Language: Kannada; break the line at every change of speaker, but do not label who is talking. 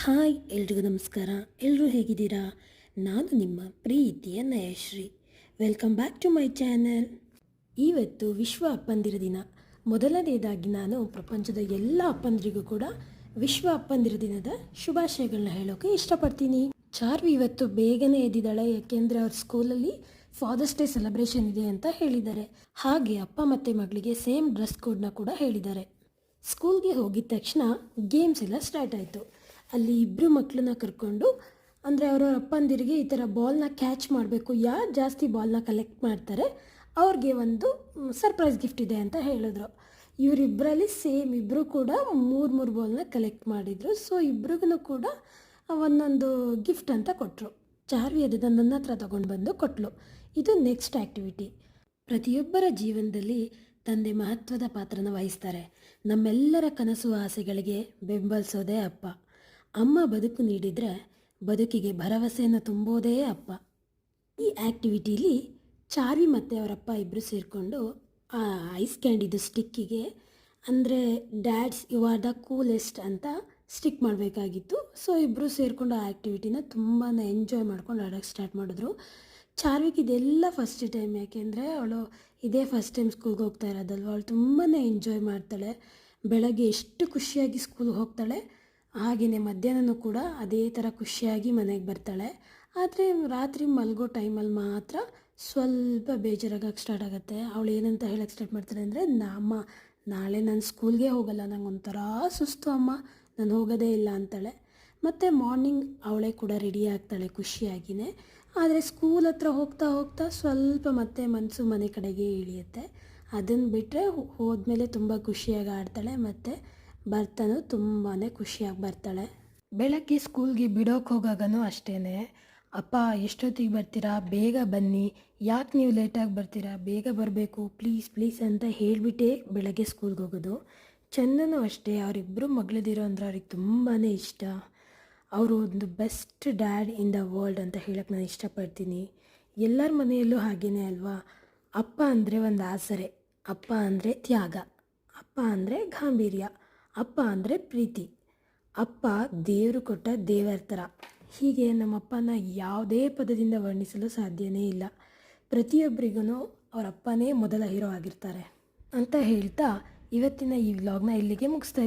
ಹಾಯ್, ಎಲ್ರಿಗೂ ನಮಸ್ಕಾರ. ಎಲ್ಲರೂ ಹೇಗಿದ್ದೀರಾ? ನಾನು ನಿಮ್ಮ ಪ್ರೀತಿಯ Nayashree. Welcome back to my channel ಇವತ್ತು ವಿಶ್ವ ಅಪ್ಪಂದಿರ ದಿನ. ಮೊದಲನೇದಾಗಿ ನಾನು ಪ್ರಪಂಚದ ಎಲ್ಲ ಅಪ್ಪಂದಿರಿಗೂ ಕೂಡ ವಿಶ್ವ ಅಪ್ಪಂದಿರ ದಿನದ ಶುಭಾಶಯಗಳನ್ನ ಹೇಳೋಕೆ ಇಷ್ಟಪಡ್ತೀನಿ. ಚಾರ್ವಿ ಇವತ್ತು ಬೇಗನೆ ಎದ್ದಿದ್ದಾಳೆ, ಯಾಕೆಂದರೆ ಅವ್ರ ಸ್ಕೂಲಲ್ಲಿ ಫಾದರ್ಸ್ ಡೇ ಸೆಲೆಬ್ರೇಷನ್ ಇದೆ ಅಂತ ಹೇಳಿದ್ದಾರೆ. ಹಾಗೆ ಅಪ್ಪ ಮತ್ತು ಮಗಳಿಗೆ ಸೇಮ್ ಡ್ರೆಸ್ ಕೋಡ್ನ ಕೂಡ ಹೇಳಿದ್ದಾರೆ. ಸ್ಕೂಲ್ಗೆ ಹೋಗಿದ ತಕ್ಷಣ ಗೇಮ್ಸ್ ಎಲ್ಲ ಸ್ಟಾರ್ಟ್ ಆಯಿತು. ಅಲ್ಲಿ ಇಬ್ಬರು ಮಕ್ಕಳನ್ನ ಕರ್ಕೊಂಡು, ಅಂದರೆ ಅವರವ್ರ ಅಪ್ಪಂದಿರಿಗೆ ಈ ಥರ ಬಾಲ್ನ ಕ್ಯಾಚ್ ಮಾಡಬೇಕು. ಯಾರು ಜಾಸ್ತಿ ಬಾಲ್ನ ಕಲೆಕ್ಟ್ ಮಾಡ್ತಾರೆ, ಅವ್ರಿಗೆ ಒಂದು ಸರ್ಪ್ರೈಸ್ ಗಿಫ್ಟ್ ಇದೆ ಅಂತ ಹೇಳಿದ್ರು. ಇವರಿಬ್ಬರಲ್ಲಿ ಸೇಮ್ ಇಬ್ಬರು ಕೂಡ ಮೂರು ಮೂರು ಬಾಲ್ನ ಕಲೆಕ್ಟ್ ಮಾಡಿದರು. ಸೊ ಇಬ್ರಿಗೂ ಕೂಡ ಒಂದೊಂದು ಗಿಫ್ಟ್ ಅಂತ ಕೊಟ್ಟರು ಚಾರ್ವಿ ಅದು ನನ್ನ ಹತ್ರ ತಗೊಂಡು ಬಂದು ಕೊಟ್ಟಳು ಇದು ನೆಕ್ಸ್ಟ್ ಆ್ಯಕ್ಟಿವಿಟಿ ಪ್ರತಿಯೊಬ್ಬರ ಜೀವನದಲ್ಲಿ ತಂದೆ ಮಹತ್ವದ ಪಾತ್ರನ ವಹಿಸ್ತಾರೆ. ನಮ್ಮೆಲ್ಲರ ಕನಸು, ಆಸೆಗಳಿಗೆ ಬೆಂಬಲಿಸೋದೇ ಅಪ್ಪ. ಅಮ್ಮ ಬದುಕು ನೀಡಿದರೆ ಬದುಕಿಗೆ ಭರವಸೆಯನ್ನು ತುಂಬೋದೇ ಅಪ್ಪ. ಈ ಆ್ಯಕ್ಟಿವಿಟೀಲಿ ಚಾರ್ವಿ ಮತ್ತು ಅವರಪ್ಪ ಇಬ್ಬರು ಸೇರಿಕೊಂಡು ಆ ಐಸ್ ಕ್ಯಾಂಡಿದು ಸ್ಟಿಕ್ಕಿಗೆ ಅಂದರೆ dads you are the coolest ಅಂತ ಸ್ಟಿಕ್ ಮಾಡಬೇಕಾಗಿತ್ತು. ಸೊ ಇಬ್ಬರು ಸೇರಿಕೊಂಡು ಆ ಆ್ಯಕ್ಟಿವಿಟಿನ ತುಂಬಾ ಎಂಜಾಯ್ ಮಾಡ್ಕೊಂಡು ಆಡೋಕ್ಕೆ ಸ್ಟಾರ್ಟ್ ಮಾಡಿದ್ರು. ಚಾರ್ವಿಕ್ ಇದೆಲ್ಲ ಫಸ್ಟ್ ಟೈಮ್ ಯಾಕೆಂದರೆ ಅವಳು ಇದೇ ಫಸ್ಟ್ ಟೈಮ್ ಸ್ಕೂಲ್ಗೆ ಹೋಗ್ತಾ ಇರೋದಲ್ವ? ಅವಳು ತುಂಬಾ ಎಂಜಾಯ್ ಮಾಡ್ತಾಳೆ. ಬೆಳಗ್ಗೆ ಎಷ್ಟು ಖುಷಿಯಾಗಿ ಸ್ಕೂಲ್ಗೆ ಹೋಗ್ತಾಳೆ. ಹಾಗೆಯೇ ಮಧ್ಯಾಹ್ನನೂ ಕೂಡ ಅದೇ ಥರ ಖುಷಿಯಾಗಿ ಮನೆಗೆ ಬರ್ತಾಳೆ. ಆದರೆ ರಾತ್ರಿ ಮಲಗೋ ಟೈಮಲ್ಲಿ ಮಾತ್ರ ಸ್ವಲ್ಪ ಬೇಜಾರಾಗಕ್ಕೆ ಸ್ಟಾರ್ಟ್ ಆಗುತ್ತೆ. ಅವಳು ಏನಂತ ಹೇಳಕ್ಕೆ ಸ್ಟಾರ್ಟ್ ಮಾಡ್ತಾಳೆ ಅಂದರೆ ಅಮ್ಮ, ನಾಳೆ ನಾನು ಸ್ಕೂಲ್ಗೆ ಹೋಗಲ್ಲ, ನಂಗೆ ಒಂಥರ ಸುಸ್ತು ಅಮ್ಮ, ನಾನು ಹೋಗೋದೇ ಇಲ್ಲ ಅಂತಾಳೆ. ಮತ್ತು ಮಾರ್ನಿಂಗ್ ಅವಳೇ ಕೂಡ ರೆಡಿ ಆಗ್ತಾಳೆ ಖುಷಿಯಾಗಿಯೇ ಆದರೆ ಸ್ಕೂಲ್ ಹತ್ರ ಹೋಗ್ತಾ ಹೋಗ್ತಾ ಸ್ವಲ್ಪ ಮತ್ತೆ ಮನಸ್ಸು ಮನೆ ಕಡೆಗೆ ಇಳಿಯುತ್ತೆ. ಅದನ್ನು ಬಿಟ್ಟರೆ ಹೋದ್ಮೇಲೆ ತುಂಬ ಖುಷಿಯಾಗಿ ಆಡ್ತಾಳೆ. ಮತ್ತು ಬರ್ತಾನೂ ತುಂಬಾ ಖುಷಿಯಾಗಿ ಬರ್ತಾಳೆ. ಬೆಳಗ್ಗೆ ಸ್ಕೂಲ್ಗೆ ಬಿಡೋಕೆ ಹೋಗಾಗನೂ ಅಷ್ಟೇ ಅಪ್ಪ, ಎಷ್ಟೊತ್ತಿಗೆ ಬರ್ತೀರಾ? ಬೇಗ ಬನ್ನಿ. ಯಾಕೆ ನೀವು ಲೇಟಾಗಿ ಬರ್ತೀರಾ? ಬೇಗ ಬರಬೇಕು. ಪ್ಲೀಸ್ ಪ್ಲೀಸ್ ಅಂತ ಹೇಳಿಬಿಟ್ಟೇ ಬೆಳಗ್ಗೆ ಸ್ಕೂಲ್ಗೆ ಹೋಗೋದು. ಚಂದನೂ ಅಷ್ಟೇ. ಅವರಿಬ್ಬರು ಮಗಳದಿರೋ ಅಂದ್ರೆ ಅವ್ರಿಗೆ ತುಂಬಾ ಇಷ್ಟ. ಅವರು ಒಂದು best dad in the world ಅಂತ ಹೇಳಕ್ಕೆ ನಾನು ಇಷ್ಟಪಡ್ತೀನಿ. ಎಲ್ಲರ ಮನೆಯಲ್ಲೂ ಹಾಗೇನೇ ಅಲ್ವಾ? ಅಪ್ಪ ಅಂದರೆ ಒಂದು ಆಸರೆ. ಅಪ್ಪ ಅಂದರೆ ತ್ಯಾಗ. ಅಪ್ಪ ಅಂದರೆ ಗಾಂಭೀರ್ಯ. ಅಪ್ಪ ಅಂದರೆ ಪ್ರೀತಿ. ಅಪ್ಪ ದೇವರು ಕೊಟ್ಟ ದೇವರ ಥರ ಹೀಗೆ ನಮ್ಮಪ್ಪನ ಯಾವುದೇ ಪದದಿಂದ ವರ್ಣಿಸಲು ಸಾಧ್ಯವೇ ಇಲ್ಲ. ಪ್ರತಿಯೊಬ್ಬರಿಗೂ ಅವರ ಅಪ್ಪನೇ ಮೊದಲ ಹೀರೋ ಆಗಿರ್ತಾರೆ. ಅಂತ ಹೇಳ್ತಾ ಇವತ್ತಿನ ಈ ವ್ಲಾಗ್ನ ಇಲ್ಲಿಗೆ ಮುಗಿಸ್ತಾ